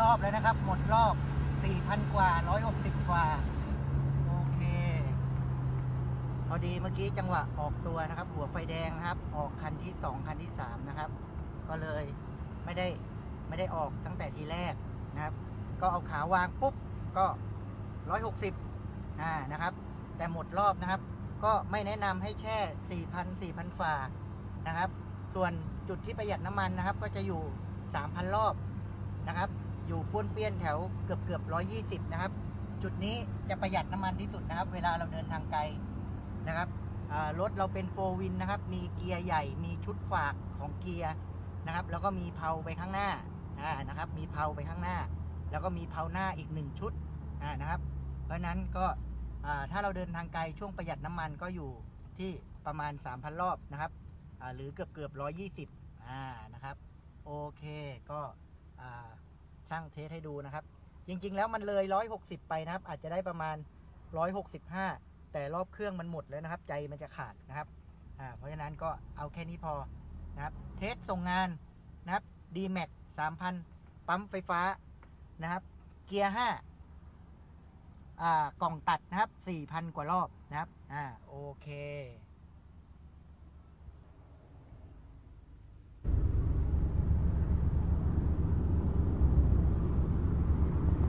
รอบแล้วนะครับ หมดรอบ 4,000 กว่า 160 กว่า โอเค พอดีเมื่อกี้จังหวะออกตัวนะครับ หัวไฟแดงนะครับ ออกคันที่ 2 คันที่ 3 นะครับ ก็เลยไม่ได้ไม่ได้ออกตั้งแต่ทีแรกนะครับ ก็เอาขาวางปุ๊บ ก็ 160อ่านะครับ แต่หมดรอบนะครับ ก็ไม่แนะนำให้แช่ 4,000 4,000ฝ่านะครับ ส่วนจุดที่ประหยัดน้ำมันนะครับ ก็จะอยู่ 3,000 รอบนะครับ อยู่ป้วนเปี้ยนแถวเกือบเกือบ120นะครับ จุดนี้จะประหยัดน้ำมันที่สุดนะครับ เวลาเราเดินทางไกลนะครับรถเราเป็นโฟวินนะครับ มีเกียร์ใหญ่ มีชุดฝากของเกียร์นะครับ แล้วก็มีเพลาไปข้างหน้าอ่านะครับ มีเพลาไปข้างหน้า แล้วก็มีเพลาหน้าอีกหนึ่งชุดอ่านะครับ เพราะนั้นก็ถ้าเราเดินทางไกลช่วงประหยัดน้ำมันก็อยู่ที่ประมาณ 3,000 รอบนะครับ หรือเกือบเกือบ120อ่านะครับ โอเคก็อ่า ช่างเทสให้ดูนะครับ จริง ๆ แล้วมันเลย 160 ไปนะครับ อาจจะได้ประมาณ 165 แต่รอบเครื่องมันหมดแล้วนะครับ ใจมันจะขาดนะครับอ่าเพราะฉะนั้นก็เอาแค่นี้พอนะครับ เทสส่งงานนะครับ d m a x 3,000 ปั๊มไฟฟ้านะครับ เกียร์5อ่ากล่องตัดนะครับ 4,000 กว่ารอบนะครับอ่าโอเค